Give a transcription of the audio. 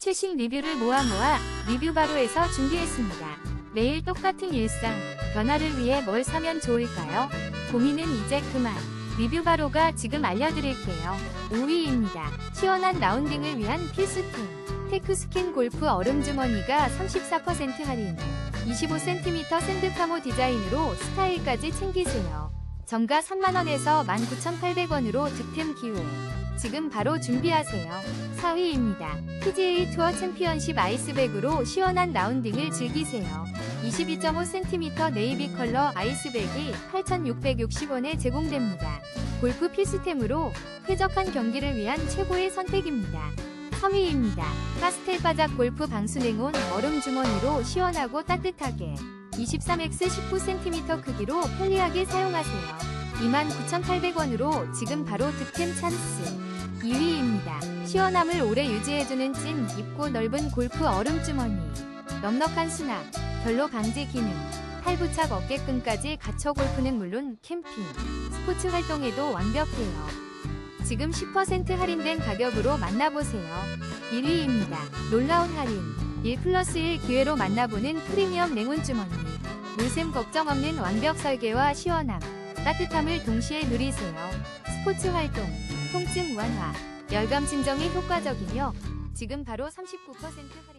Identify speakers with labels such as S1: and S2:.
S1: 최신 리뷰를 모아 모아 리뷰 바로에서 준비했습니다. 매일 똑같은 일상, 변화를 위해 뭘 사면 좋을까요? 고민은 이제 그만. 리뷰 바로가 지금 알려드릴게요. 5위입니다. 시원한 라운딩을 위한 필수템. 테크스킨 골프 얼음 주머니가 34% 할인. 25cm 샌드 카모 디자인으로 스타일까지 챙기세요. 정가 3만원에서 19,800원으로 득템 기회. 지금 바로 준비하세요. 4위입니다. PGA 투어 챔피언십 아이스백으로 시원한 라운딩을 즐기세요. 22.5cm 네이비 컬러 아이스백이 8,660원에 제공됩니다. 골프 필수템으로 쾌적한 경기를 위한 최고의 선택입니다. 3위입니다. 파스텔 바닥 골프 방수냉온 얼음 주머니로 시원하고 따뜻하게 23x 19cm 크기로 편리하게 사용하세요. 29,800원으로 지금 바로 득템 찬스. 2위입니다. 시원함을 오래 유지해주는 찐 입고 넓은 골프 얼음 주머니. 넉넉한 수납, 결로 방지 기능, 팔부착 어깨끈까지 갖춰 골프는 물론 캠핑, 스포츠 활동에도 완벽해요. 지금 10% 할인된 가격으로 만나보세요. 1위입니다. 놀라운 할인. 1 플러스 1 기회로 만나보는 프리미엄 냉온 주머니. 물샘 걱정 없는 완벽 설계와 시원함, 따뜻함을 동시에 누리세요. 스포츠 활동, 통증 완화, 열감 진정에 효과적이며 지금 바로 39% 할인.